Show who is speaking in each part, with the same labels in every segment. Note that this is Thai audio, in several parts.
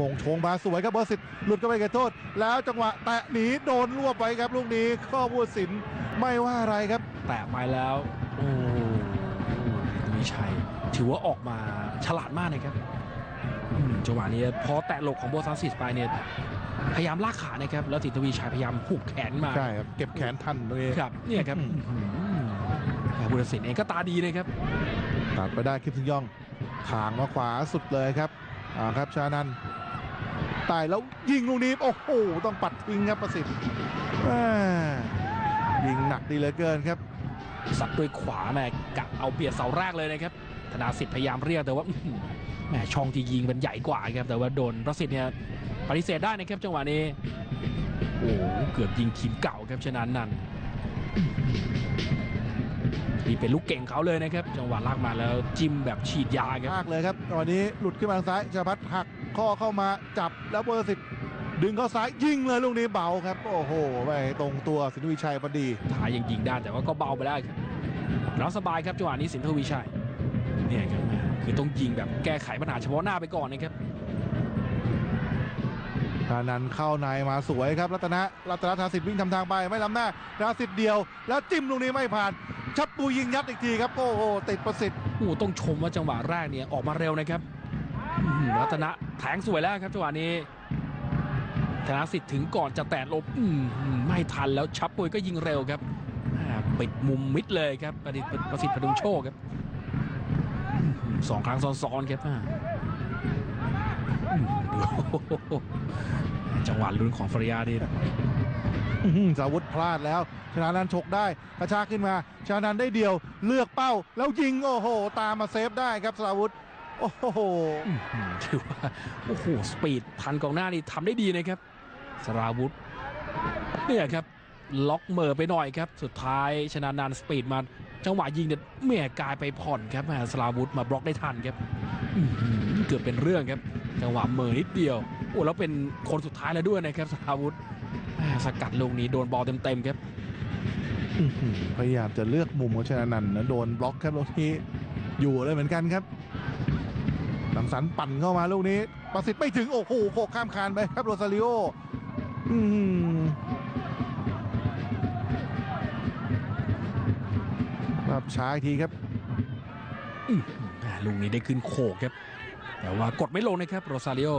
Speaker 1: มงชงมาสวยครับเบอร์สิบหลุดเข้าไปเขตโทษ แล้วจังหวะแตะหนีโดนรวบไปครับลูกนี้ข้อบูสินไม่ว่าอะไรครับ
Speaker 2: แตะไปแล้ว โอ้มีชัย ถือว่าออกมาฉลาดมากนะครับอืมจังหวะนี้พอแตะหลกของโบซันซิสไปเนี่ยพยายามลากขานะครับ แล้วสินทวีชัยพยายามหุบแขนมา
Speaker 1: ใช่ครับเก็บแขนทันตรงนี้
Speaker 2: ครับเนี่ยครับ
Speaker 1: อืม
Speaker 2: อื้อหือแต่บุรศิลป์เองก็ตาดีนะครับ
Speaker 1: ตัดไปได้คลิปถึงย่องขางมาขวาสุดเลยครับ อ่าครับชานันตายแล้วยิงลูกนี้โอ้โหต้องปัดทิ้งครับประสิทธิ์ยิงหนักดีเหลือเกินครับ
Speaker 2: สับด้วยขวาแม่กะเอาเบียดเสาแรกเลยนะครับธนาสิทธิ์พยายามเรียกแต่ว่าแม่ช่องที่ยิงมันใหญ่กว่าครับแต่ว่าโดนประสิทธิ์เนี่ยปฏิเสธได้นะครับจังหวะนี้โอ้โหเกือบยิงทีมเก่าครับชนะนัน นี่เป็นลูกเก่งเขาเลยนะครับ จังหวะลากมาแล้วจิ้มแบบฉีดยาครับ
Speaker 1: มากเลยครับตอนนี้หลุดขึ้นมาทางซ้ายชาพัฒน์หักข้อเข้ามาจับแล้วเบอร์สิบดึงเข้าซ้ายยิงเลยลูกนี้เบาครับ โอ้โหไปตรงตัวสินทวิชัยพอดี
Speaker 2: ท้ายยังยิงได้แต่ว่าก็เบาไปได้ครับแล้วสบายครับจังหวะนี้สินทวีชัยเนี่ยครับแม่คือต้องยิงแบบแก้ไขปัญหาเฉพาะหน้าไปก่อนนะครับ
Speaker 1: ธานันเข้าในมาสวยครับ รัตนะรัตนธาสิทธิ์วิ่งทำทางไปไม่ล้ำหน้าธาสิทธิ์เดียว แล้วจิ้มลูกนี้ไม่ผ่าน ชับปูยิงยัดอีกทีครับโอ้โหติดประสิทธิ์
Speaker 2: โอ้ต้องชมว่าจังหวะแรกเนี่ยออกมาเร็วนะครับรัตนะแทงสวยแล้วครับจังหวะนี้ธนสิทธิ์ถึงก่อนจะแตะลบอื้อหือไม่ทันแล้วชับปุยก็ยิงเร็วครับปิดมุมมิดเลยครับประดิษฐ์ประสิทธิ์พดุงโชคครับสองครั้งซ้อนๆครับอ่าอื้อหือจังหวะลุ้นของฟริยาดี
Speaker 1: สาวุธพลาดแล้ว ชนะนันท์ฉกได้กระชากขึ้นมา ชนะนันได้เดียวเลือกเป้า แล้วยิงโอ้โห ตามมาเซฟได้ครับสาวุธโอ้โห
Speaker 2: ถือว่าโอ้โหสปีดทันกองหน้านี่ทำได้ดีนะครับสราวุธเนี่ยครับล็อกเมอร์ไปหน่อยครับ สุดท้ายชนะนานสปีดมาจังหวะยิงเนี่ยเมียกายไปผ่อนครับแม่สราวุธมาบล็อกได้ทันครับเกือบเป็นเรื่องครับ จังหวะเมอร์นิดเดียวโอ้แล้วเป็นคนสุดท้ายแล้วด้วยนะครับสราวุธ สกัดลูกนี้โดนบอลเต็มๆครับ
Speaker 1: อื้อหือพยายามจะเลือกมุมของชนะนันท์นะโดนบล็อกครับลูกนี้อยู่เลยเหมือนกันครับสังสรรค์ปั่นเข้ามาลูกนี้ประสิทธิ์ไม่ถึงโอ้โหโขกข้ามคานไปครับโรซาริโออืมครับช้าอีกทีครับ
Speaker 2: อื้อหือแหม่ลูกนี้ได้ขึ้นโขกครับ แต่ว่ากดไม่ลงนะครับโรซาริโอ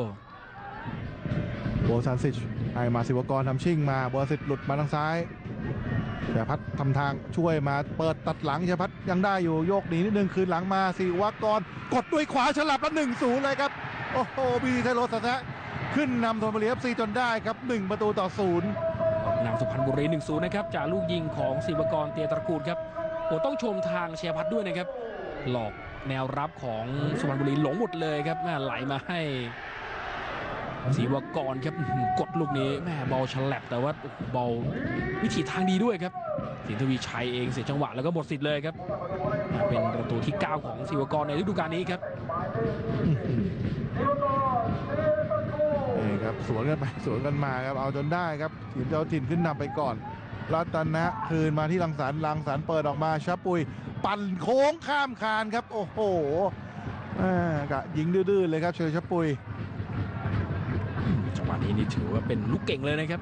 Speaker 1: โบซันซิช ให้มาศิวกรทำชิ่งมาโบซันซิชหลุดมาทางซ้ายชยพัฒทำทางช่วยมาเปิดตัดหลังชยพัฒยังได้อยู่โยกหนีนิดนึงคืนหลังมาศิวกรกดด้วยขวาฉลับแล้วหนึ่งศูนย์เลยครับ โอ้โหบีไทโรสันะขึ้นนำธนบุรีเอฟซีจนได้ครับหนึ่งประตูต่อศูนย์
Speaker 2: นำสุพรรณบุรี1-0นย์นะครับจากลูกยิงของศิวกรเตียตระกูลครับโอ้ต้องชมทางเชียพัฒด้วยนะครับ หลอกแนวรับของสุพรรณบุรีหลงหมดเลยครับแม่ไหลมาให้ ศิวกรครับอื้อหือกดลูกนี้แม่บอลฉลับแต่ว่าบอลวิถีทางดีด้วยครับสินทวีชัยเองเสียจังหวะแล้วก็หมดสิทธิ์เลยครับ เป็นประตูที่ 9 ของศิวกรในฤดูกาลนี้ครับ
Speaker 1: อื้อหือนี่ครับสวนกันไปสวนกันมาครับเอาจนได้ครับทีมเจ้าถิ่นขึ้นนำไปก่อนรัตนะคืนมาที่ลังสารลังสารเปิดออกมาชับปุย ปั่นโค้งข้ามคานครับ โอ้โหอ่ากะยิงดื้อๆเลยครับเชยชับปุย
Speaker 2: จังหวะนี้นี่ถือว่าเป็นลูกเก่งเลยนะครับ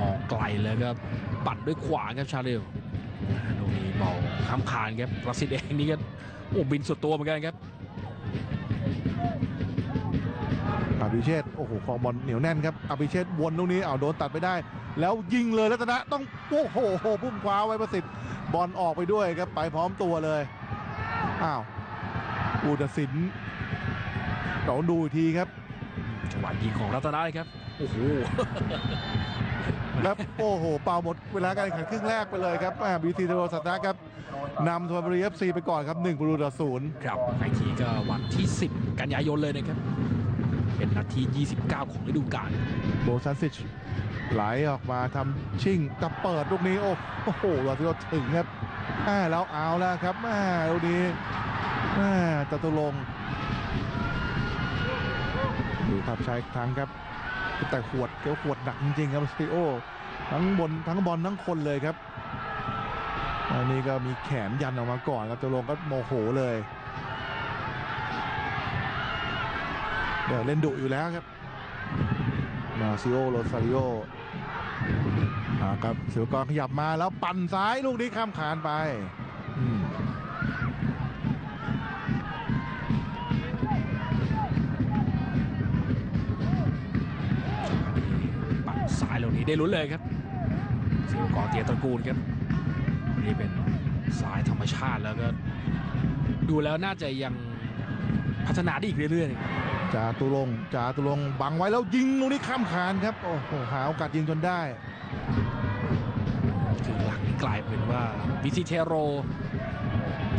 Speaker 2: มองไกลแล้วก็ปั่นด้วยขวาครับชาเรลลูกนี้เบาข้ามคานครับประสิทธิ์เองนี่ก็โอ้บินสุดตัวเหมือนกันครับ
Speaker 1: อภิเชษโอ้โหคองบอลเหนียวแน่นครับอภิเชษวนตรงนี้เอาวโดนตัดไปได้ แล้วยิงเลยรัตนะต้องโอ้โหพุ่มคว้าไว้ประสิทธิ์บอลออกไปด้วยครับไปพร้อมตัวเลยอ้าวอูดสินเราดูอีกทีครับ
Speaker 2: จังหวะยิงของรัตนาเลยครับ โอ้โห
Speaker 1: แล้วโอ้โห เป่าหมดเวลาการแข่งขันครึ่งแรกไปเลยครับบีทีเทโรสัตนะครับนำทวนบุรีเอฟซีไปก่อนครับ1ประตูต่อศูนย์
Speaker 2: ครับไอทีก็วันที่ 10 กันยายนเลยนะครับ เป็นนาที 29 ของฤดูกาล
Speaker 1: โบซันซิชไหลออกมาทำชิ่งจะเปิดลูกนี้โอ้โหเราที่เราถึงครับอ่าแล้วเอาแล้วครับอ่าลูกนี้อ่าจตุรงค์ดู ภาพช้าอีกครั้งครับ แต่ขวดเกี้ยวขวดหนักจริงๆครับซิโอ ทั้งบนทั้งบอลทั้งคนเลยครับอันนี้ก็มีแขนยันออกมาก่อนครับจตุรงก็โมโหเลย เดี๋ยวเล่นดุอยู่แล้วครับมาซิโอโรซาริโอครับศิวกรขยับมาแล้วปั่นซ้ายลูกนี้ข้ามคานไป
Speaker 2: ได้ลุ้นเลยครับศิวกรเตียตระกูลครับนี่เป็นสายธรรมชาติแล้วก็ ดูแล้วน่าจะยังพัฒนาได้อีกเรื่อยๆนะครับ
Speaker 1: จาตุรงค์จาตุรงค์บังไว้แล้วยิงลูกนี้ข้ามคานครับโอ้โหหาโอกาสยิงจนได้
Speaker 2: คือหลังนี่กลายเป็นว่าวิซิเทโร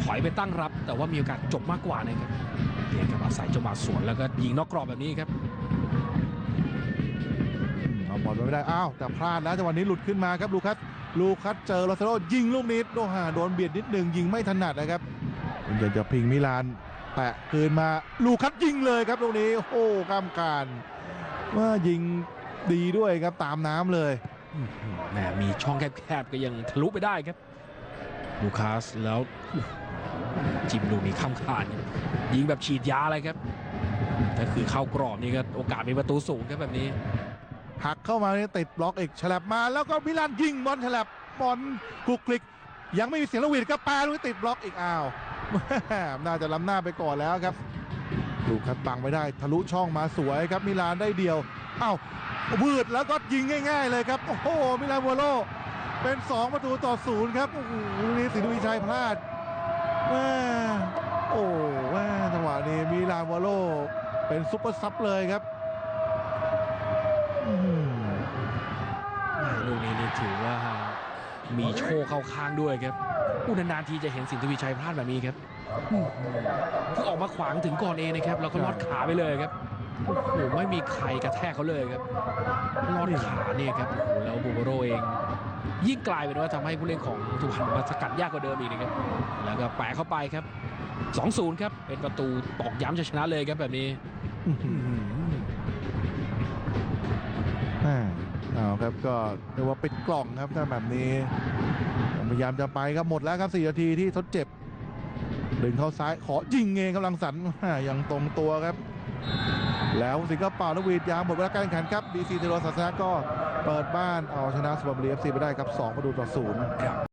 Speaker 2: ถอยไปตั้งรับ แต่ว่ามีโอกาสจบมากกว่านะครับเพียงแค่อาศัยจังหวะสวนแล้วก็ยิงนอกกรอบแบบนี้ครับ
Speaker 1: เอา บอลไว้ไม่ได้ อ้าว แต่พลาดแล้วจังหวะนี้หลุดขึ้นมาครับลูคัสลูคัสเจอโรเซโรยิงลูกนี้โดหาโดนเบียดนิดหนึ่งยิงไม่ถนัดนะครับอยากจะพิงมิลานแตะคืนมาลูคัสยิงเลยครับลูกนี้โอ้กามการว่ายิงดีด้วยครับตามน้ำเลย
Speaker 2: แหมมีช่องแคบๆก็ยังทะลุไปได้ครับ ลูคัสแล้วจิมลูกนี้ข้ามคานครับยิงแบบฉีดยาเลยครับถ้าคือเข้ากรอบนี่ก็โอกาสมีประตูสูงครับแบบนี้
Speaker 1: หักเข้ามาติดบล็อกอีกฉลับมา แล้วก็มิลานยิงบอลฉลับบอลคลุกคลิก ยังไม่มีเสียงระวีดก็แปรลูกติดบล็อกอีกอ้าวน่าจะล้ำหน้าไปก่อนแล้วครับลูกคัดบังไม่ได้ทะลุช่องมาสวยครับมิลานได้เดียวอ้าววืดแล้วก็ยิงง่าย ๆ เลยครับโอ้โหมิลานวัวโลเป็น 2 ประตูต่อศูนย์ครับโอ้โหนี้สินวีชัยพลาดแม่โอ้แม่จังหวะนี้มิลานวัวโลเป็นซุปเปอร์ซับเลยครับอื้อหือ
Speaker 2: ลูกนี้นี่ ถือว่ามีโชคเข้าข้างด้วยครับอุนานๆทีจะเห็นสินทวีชัยพลาดแบบนี้ครับคือออกมาขวางถึงก่อนเองนะครับ แล้วก็ลอดขาไปเลยครับโอ้โหไม่มีใครกระแทกเขาเลยครับลอดขาเนี่ยครับโอ้โหแล้วบูโบโรเองยิ่งกลายเป็นว่าทำให้ผู้เล่นของสุพรรณมาสกัดยากกว่าเดิมอีกนะครับ แล้วก็แปะเข้าไปครับ 2-0 ครับ เป็นประตูตอกย้ำจะชนะเลยครับแบบนี้
Speaker 1: อื้อหืออ่า เอาครับก็เรียกว่าปิดกล่องครับถ้าแบบนี้ พยายามจะไปครับหมดแล้วครับ4นาทีที่ทดเจ็บ ดึงเข้าซ้ายขอยิงเองกำลังสันอย่างตรงตัวครับ แล้วสิงคโปร์นกวีดยามหมดเวลาการแข่งขันครับดีซีเทโรศาสนาก็เปิดบ้านเอาชนะสุพรรณบุรีเอฟซีไปได้ครับ2ประตูต่อศูนย์